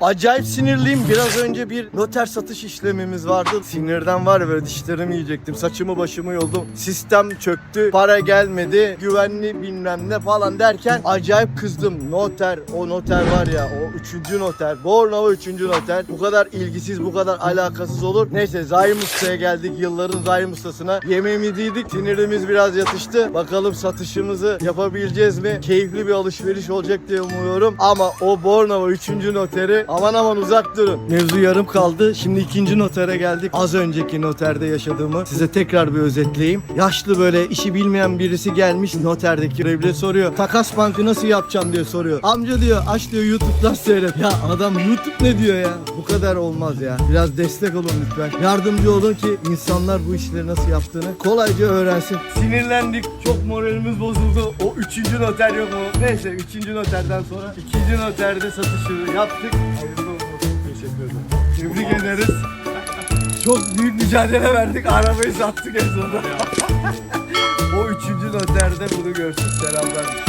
Acayip sinirliyim. Biraz önce bir noter satış işlemimiz vardı. Sinirden var ya böyle dişlerimi yiyecektim. Saçımı başımı yoldum. Sistem çöktü. Para gelmedi. Güvenli bilmem ne falan derken acayip kızdım. Noter, o noter var ya o üçüncü noter. Bornova üçüncü noter. Bu kadar ilgisiz, bu kadar alakasız olur. Neyse Zahim Usta'ya geldik. Yılların Zahim Ustası'na. Yemeğimizi yedik. Sinirimiz biraz yatıştı. Bakalım satışımızı yapabileceğiz mi? Keyifli bir alışveriş olacak diye umuyorum. Ama o Bornova üçüncü noteri aman aman uzak durun. Mevzu yarım kaldı. Şimdi ikinci notere geldik. Az önceki noterde yaşadığımı size tekrar bir özetleyeyim. Yaşlı böyle işi bilmeyen birisi gelmiş noterdeki revle soruyor. Takas bankı nasıl yapacağım diye soruyor. Amca diyor aç diyor YouTube'dan seyret. Ya adam YouTube ne diyor ya? Bu kadar olmaz ya. Biraz destek olun lütfen. Yardımcı olun ki insanlar bu işleri nasıl yaptığını kolayca öğrensin. Sinirlendik. Çok moralimiz bozuldu. O üçüncü noter yok mu? Neyse üçüncü noterden sonra ikinci noterde satışı yaptık. Ederim. Tebrik ederiz. Çok büyük mücadele verdik. Arabayı sattık en sonunda. o üçüncü noterde bunu görsün. Selamlar.